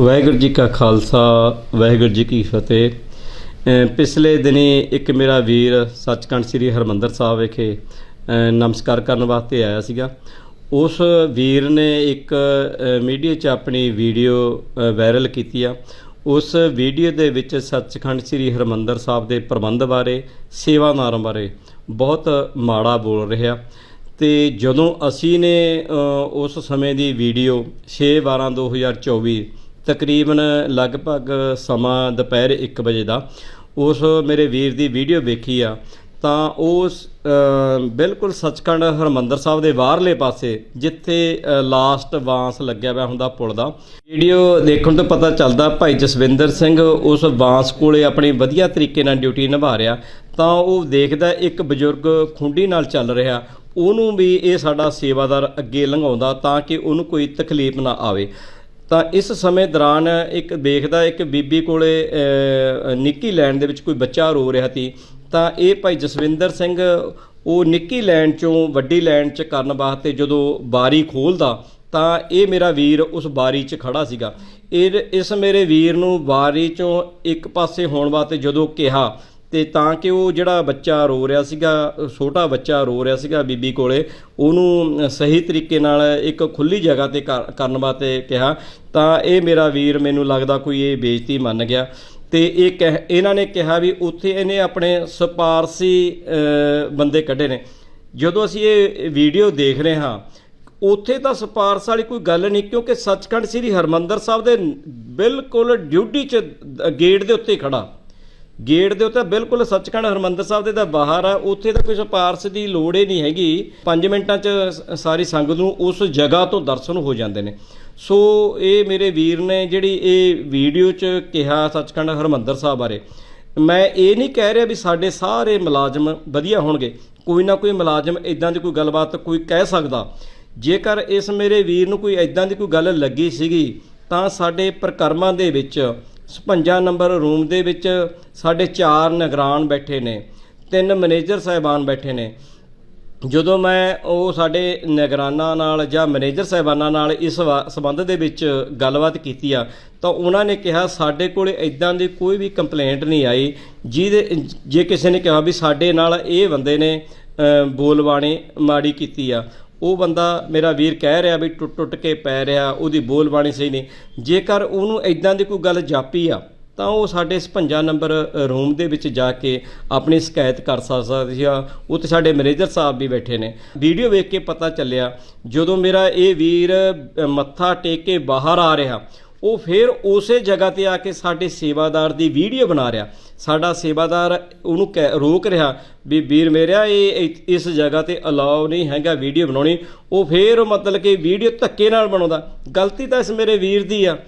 ਵਾਹਿਗੁਰੂ ਜੀ ਕਾ ਖਾਲਸਾ, ਵਾਹਿਗੁਰੂ ਜੀ ਕੀ ਫਤਿਹ। ਪਿਛਲੇ ਦਿਨੀ ਇੱਕ ਮੇਰਾ ਵੀਰ ਸੱਚਖੰਡ ਸ੍ਰੀ ਹਰਮੰਦਰ ਸਾਹਿਬ ਵਿਖੇ ਨਮਸਕਾਰ ਕਰਨ ਵਾਸਤੇ ਆਇਆ ਸੀਗਾ। ਉਸ ਵੀਰ ਨੇ ਇੱਕ ਮੀਡੀਆ 'ਚ ਆਪਣੀ ਵੀਡੀਓ ਵਾਇਰਲ ਕੀਤੀ ਆ। ਉਸ ਵੀਡੀਓ ਦੇ ਵਿੱਚ ਸੱਚਖੰਡ ਸ੍ਰੀ ਹਰਮੰਦਰ ਸਾਹਿਬ ਦੇ ਪ੍ਰਬੰਧ ਬਾਰੇ, ਸੇਵਾਦਾਰਾਂ ਬਾਰੇ ਬਹੁਤ ਮਾੜਾ ਬੋਲ ਰਿਹਾ। ਤੇ ਜਦੋਂ ਅਸੀਂ ਨੇ ਉਸ ਸਮੇਂ ਦੀ ਵੀਡੀਓ 6/12/2024 ਤਕਰੀਬਨ ਲਗਭਗ ਸਮਾਂ ਦੁਪਹਿਰ 1 ਵਜੇ ਦਾ। ਉਸ ਮੇਰੇ ਵੀਰ ਦੀ ਵੀਡੀਓ ਵੇਖੀ ਆ, ਤਾਂ ਉਸ ਬਿਲਕੁਲ ਸੱਚਖੰਡ ਹਰਮੰਦਰ ਸਾਹਿਬ ਦੇ ਬਾਹਰਲੇ ਪਾਸੇ, ਜਿੱਥੇ ਲਾਸਟ ਬਾਂਸ ਲੱਗਿਆ ਹੋਇਆ ਹੁੰਦਾ ਪੁਲ ਦਾ। ਵੀਡੀਓ ਦੇਖਣ ਤੋਂ ਪਤਾ ਚੱਲਦਾ ਭਾਈ ਜਸਵਿੰਦਰ ਸਿੰਘ ਉਸ ਬਾਂਸ ਕੋਲੇ ਆਪਣੀ ਵਧੀਆ ਤਰੀਕੇ ਨਾਲ ਡਿਊਟੀ ਨਿਭਾ ਰਿਹਾ, ਤਾਂ ਉਹ ਦੇਖਦਾ ਇੱਕ ਬਜ਼ੁਰਗ ਖੁੰਡੀ ਨਾਲ ਚੱਲ ਰਿਹਾ। ਉਹਨੂੰ ਵੀ ਇਹ ਸਾਡਾ ਸੇਵਾਦਾਰ ਅੱਗੇ ਲੰਘਾਉਂਦਾ ਤਾਂ ਕਿ ਉਹਨੂੰ ਕੋਈ ਤਕਲੀਫ ਨਾ ਆਵੇ। ਤਾਂ ਇਸ ਸਮੇਂ ਦੌਰਾਨ ਇੱਕ ਦੇਖਦਾ ਇੱਕ ਬੀਬੀ ਕੋਲੇ ਨਿੱਕੀ ਲੈਣ ਦੇ ਵਿੱਚ ਕੋਈ ਬੱਚਾ ਰੋ ਰਿਹਾ ਸੀ। ਤਾਂ ਇਹ ਭਾਈ ਜਸਵਿੰਦਰ ਸਿੰਘ, ਉਹ ਨਿੱਕੀ ਲੈਣ ਚੋਂ ਵੱਡੀ ਲੈਣ ਚ ਕਰਨ ਵਾਸਤੇ ਜਦੋਂ ਬਾਰੀ ਖੋਲਦਾ, ਤਾਂ ਇਹ ਮੇਰਾ ਵੀਰ ਉਸ ਬਾਰੀ 'ਚ ਖੜਾ ਸੀਗਾ। ਇਹ, ਇਸ ਮੇਰੇ ਵੀਰ ਨੂੰ ਬਾਰੀ ਚੋਂ ਇੱਕ ਪਾਸੇ ਹੋਣ ਵਾਸਤੇ ਜਦੋਂ ਕਿਹਾ ਤੇ ਤਾਂ ਕਿ ਉਹ ਜਿਹੜਾ ਬੱਚਾ ਰੋ ਰਿਹਾ ਸੀਗਾ, ਛੋਟਾ ਬੱਚਾ ਰੋ ਰਿਹਾ ਸੀਗਾ ਬੀਬੀ ਕੋਲੇ, ਉਹਨੂੰ ਸਹੀ ਤਰੀਕੇ ਨਾਲ ਇੱਕ ਖੁੱਲੀ ਜਗ੍ਹਾ ਤੇ ਕਰ- ਕਰਨ ਵਾਸਤੇ ਕਿਹਾ, ਤਾਂ ਇਹ ਮੇਰਾ ਵੀਰ ਮੈਨੂੰ ਲੱਗਦਾ ਕੋਈ ਇਹ ਬੇਇੱਜ਼ਤੀ ਮੰਨ ਗਿਆ। ਤੇ ਇਹ ਕਹਿ- ਇਹਨਾਂ ਨੇ ਕਿਹਾ ਵੀ ਉੱਥੇ ਇਹਨੇ ਆਪਣੇ ਸਪਾਰਸੀ ਬੰਦੇ ਕੱਢੇ ਨੇ। ਜਦੋਂ ਅਸੀਂ ਇਹ ਵੀਡੀਓ ਦੇਖ ਰਹੇ ਹਾਂ, ਉੱਥੇ ਤਾਂ ਸਪਾਰਸ ਵਾਲੀ ਕੋਈ ਗੱਲ ਨਹੀਂ, ਕਿਉਂਕਿ ਸੱਚਖੰਡ ਸ੍ਰੀ ਹਰਮੰਦਰ ਸਾਹਿਬ ਦੇ ਬਿਲਕੁਲ ਡਿਊਟੀ 'ਚ ਗੇਟ ਦੇ ਉੱਤੇ ਖੜਾ। ਗੇਟ ਦੇ ਉੱਤੇ ਬਿਲਕੁਲ ਸੱਚਖੰਡ ਹਰਮੰਦਰ ਸਾਹਿਬ ਦੇ ਤਾਂ ਬਾਹਰ ਆ, ਉੱਥੇ ਤਾਂ ਕੋਈ ਪਾਰਸ ਦੀ ਲੋੜ ਹੀ ਨਹੀਂ ਹੈਗੀ। 5 ਮਿੰਟਾਂ 'ਚ ਸਾਰੀ ਸੰਗਤ ਨੂੰ ਉਸ ਜਗ੍ਹਾ ਤੋਂ ਦਰਸ਼ਨ ਹੋ ਜਾਂਦੇ ਨੇ। ਸੋ ਇਹ ਮੇਰੇ ਵੀਰ ਨੇ ਜਿਹੜੀ ਇਹ ਵੀਡੀਓ 'ਚ ਕਿਹਾ ਸੱਚਖੰਡ ਹਰਮੰਦਰ ਸਾਹਿਬ ਬਾਰੇ। ਮੈਂ ਇਹ ਨਹੀਂ ਕਹਿ ਰਿਹਾ ਵੀ ਸਾਡੇ ਸਾਰੇ ਮੁਲਾਜ਼ਮ ਵਧੀਆ ਹੋਣਗੇ। ਕੋਈ ਨਾ ਕੋਈ ਮੁਲਾਜ਼ਮ ਇਦਾਂ ਦੀ ਕੋਈ ਗੱਲਬਾਤ ਕੋਈ ਕਹਿ ਸਕਦਾ। ਜੇਕਰ ਇਸ ਮੇਰੇ ਵੀਰ ਨੂੰ ਕੋਈ ਇਦਾਂ ਦੀ ਕੋਈ ਗੱਲ ਲੱਗੀ ਸੀਗੀ, ਤਾਂ ਸਾਡੇ ਪ੍ਰਕਰਮਾਂ ਦੇ ਵਿੱਚ 56 ਨੰਬਰ ਰੂਮ ਦੇ ਵਿੱਚ ਸਾਡੇ ਚਾਰ ਨਿਗਰਾਨ ਬੈਠੇ ਨੇ, ਤਿੰਨ ਮੈਨੇਜਰ ਸਾਹਿਬਾਨ ਬੈਠੇ ਨੇ। ਜਦੋਂ ਮੈਂ ਉਹ ਸਾਡੇ ਨਿਗਰਾਨਾਂ ਨਾਲ ਜਾਂ ਮੈਨੇਜਰ ਸਾਹਿਬਾਨਾਂ ਨਾਲ ਇਸ ਵਾ- ਸੰਬੰਧ ਦੇ ਵਿੱਚ ਗੱਲਬਾਤ ਕੀਤੀ ਆ, ਤਾਂ ਉਹਨਾਂ ਨੇ ਕਿਹਾ, ਸਾਡੇ ਕੋਲੇ ਇਦਾਂ ਦੀ ਕੋਈ ਵੀ ਕੰਪਲੇਂਟ ਨਹੀਂ ਆਈ, ਜਿਹਦੇ, ਜੇ ਕਿਸੇ ਨੇ ਕਿਹਾ ਵੀ ਸਾਡੇ ਨਾਲ ਇਹ ਬੰਦੇ ਨੇ ਬੋਲਬਾਣੀ ਮਾੜੀ ਕੀਤੀ ਆ। ਉਹ ਬੰਦਾ ਮੇਰਾ ਵੀਰ ਕਹਿ ਰਿਹਾ ਵੀ ਟੁੱਟ ਟੁੱਟ ਕੇ ਪੈ ਰਿਹਾ, ਉਹਦੀ ਬੋਲਬਾਣੀ ਸਹੀ ਨਹੀਂ। ਜੇਕਰ ਉਹਨੂੰ ਇਦਾਂ ਦੀ ਕੋਈ ਗੱਲ ਜਾਪੀ ਆ, ਤਾਂ ਉਹ ਸਾਡੇ 56 ਨੰਬਰ ਰੂਮ ਦੇ ਵਿੱਚ ਜਾ ਕੇ ਆਪਣੀ ਸ਼ਿਕਾਇਤ ਕਰ ਸਕਦਾ ਸੀ। ਉੱਥੇ ਸਾਡੇ ਮੈਨੇਜਰ ਸਾਹਿਬ ਵੀ ਬੈਠੇ ਨੇ। ਵੀਡੀਓ ਵੇਖ ਕੇ ਪਤਾ ਚੱਲਿਆ, ਜਦੋਂ ਮੇਰਾ ਇਹ ਵੀਰ ਮੱਥਾ ਟੇਕ ਕੇ ਬਾਹਰ ਆ ਰਿਹਾ ਉਹ ਫਿਰ ਉਸੇ ਜਗ੍ਹਾ ਤੇ ਆ ਕੇ ਸਾਡੇ ਸੇਵਾਦਾਰ ਦੀ ਵੀਡੀਓ ਬਣਾ ਰਿਹਾ। ਸਾਡਾ ਸੇਵਾਦਾਰ ਉਹਨੂੰ ਕਹਿ- ਰੋਕ ਰਿਹਾ ਵੀ ਵੀਰ ਮੇਰਿਆ, ਇਹ ਇਸ ਜਗ੍ਹਾ ਤੇ ਅਲਾਉ ਨਹੀਂ ਹੈਗਾ ਵੀਡੀਓ ਬਣਾਉਣੀ। ਉਹ ਫਿਰ ਮਤਲਬ ਕਿ ਵੀਡੀਓ ਧੱਕੇ ਨਾਲ ਬਣਾਉਂਦਾ। ਗਲਤੀ ਤਾਂ ਇਸ ਮੇਰੇ ਵੀਰ ਦੀ ਆ।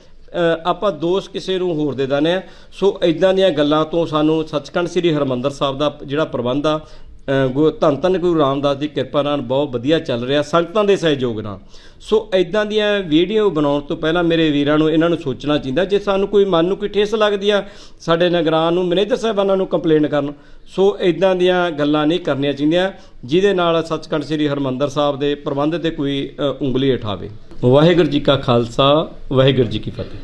ਆਪਾਂ ਦੋਸ਼ ਕਿਸੇ ਨੂੰ ਹੋਰ ਦੇ ਦਿੰਦੇ ਆ ਸੋ ਇਦਾਂ ਦੀਆਂ ਗੱਲਾਂ ਤੋਂ ਸਾਨੂੰ ਸੱਚਖੰਡ ਸ੍ਰੀ ਹਰਮੰਦਰ ਸਾਹਿਬ ਦਾ ਜਿਹੜਾ ਪ੍ਰਬੰਧ ਆ ਅ, ਧੰਨ ਧੰਨ ਗੁਰੂ ਰਾਮਦਾਸ ਦੀ ਕਿਰਪਾ ਨਾਲ ਬਹੁਤ ਵਧੀਆ ਚੱਲ ਰਿਹਾ ਸੰਗਤਾਂ ਦੇ ਸਹਿਯੋਗ ਨਾਲ। ਸੋ ਇਦਾਂ ਦੀਆਂ ਵੀਡੀਓ ਬਣਾਉਣ ਤੋਂ ਪਹਿਲਾਂ ਮੇਰੇ ਵੀਰਾਂ ਨੂੰ ਇਹਨਾਂ ਨੂੰ ਸੋਚਣਾ ਚਾਹੀਦਾ ਜੇ ਸਾਨੂੰ ਕੋਈ ਮਨ ਨੂੰ ਕੋਈ ਠੇਸ ਲੱਗਦੀ ਆ ਸਾਡੇ ਨਿਗਰਾਨ ਨੂੰ ਮੈਨੇਜਰ ਸਾਹਿਬਾਨਾਂ ਨੂੰ ਕੰਪਲੇਂਟ ਕਰਨ ਸੋ ਇਦਾਂ ਦੀਆਂ ਗੱਲਾਂ ਨਹੀਂ ਕਰਨੀਆਂ ਚਾਹੀਦੀਆਂ ਜਿਹਦੇ ਨਾਲ ਸੱਚਖੰਡ ਸ੍ਰੀ ਹਰਮੰਦਰ ਸਾਹਿਬ ਦੇ ਪ੍ਰਬੰਧ ਤੇ ਕੋਈ ਉਂਗਲੀ ਉਠਾਵੇ। ਵਾਹਿਗੁਰੂ ਜੀ ਕਾ ਖਾਲਸਾ ਵਾਹਿਗੁਰੂ ਜੀ ਕੀ ਫਤਿਹ।